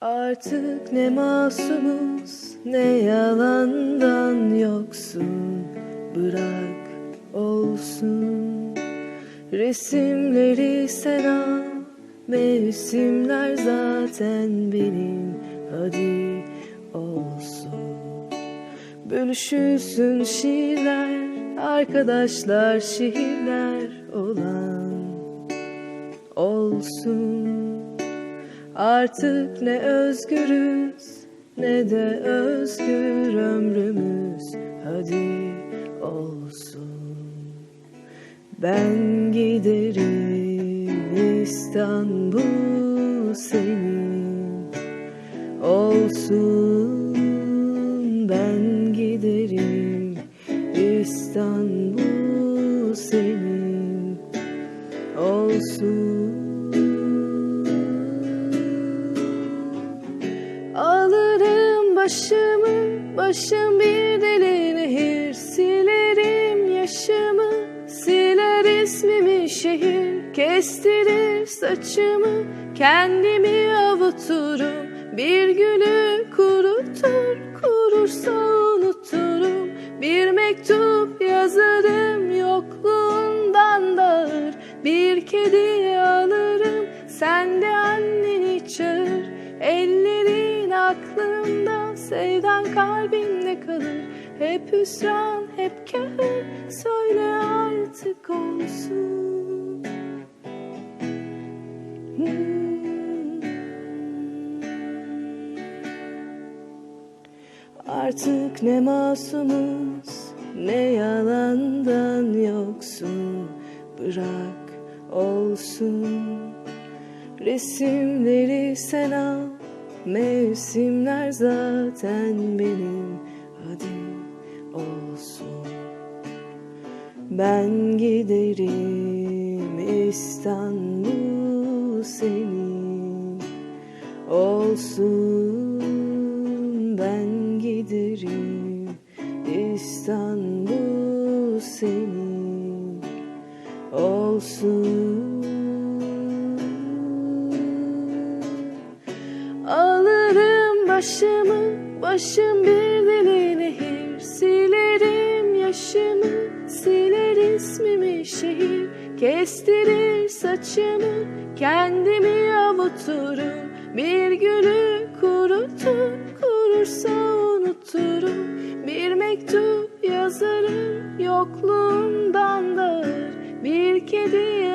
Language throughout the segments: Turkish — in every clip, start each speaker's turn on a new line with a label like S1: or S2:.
S1: Artık ne masumuz ne yalandan yoksun. Bırak olsun. Resimleri sen al Mevsimler zaten benim. Hadi olsun. Bölüşülsün şiirler Arkadaşlar şiirler olan Olsun Artık ne özgürüz ne de özgür ömrümüz hadi olsun. Ben giderim İstanbul senin olsun. Ben giderim İstanbul senin olsun. Başımı, başım bir deli nehir. Silerim yaşımı, siler ismimi. Şehir Kestirir saçımı, kendimi avuturum Bir gülü kurutur, sevdan kalbimde kalır Hep hüsran, hep kahır, söyle artık olsun. Hmm. Artık ne masumuz ne yalandan yoksun. Bırak olsun. Resimleri sen al Mevsimler zaten benim Hadi olsun. Ben giderim İstanbul senin Olsun. Ben giderim İstanbul senin Olsun Başımı, başım bir deli nehir Silerim yaşımı, siler ismimi şehir Kestirir saçımı, kendimi avuturum Bir gülü kurutur, kurursa unuturum Bir mektup yazarım, yokluğundan dağır Bir kedi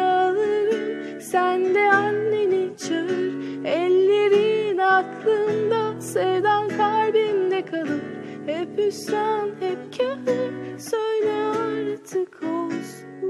S1: Sevdan kalbimde kalır. Hep üstten hep kâr Söyle artık olsun.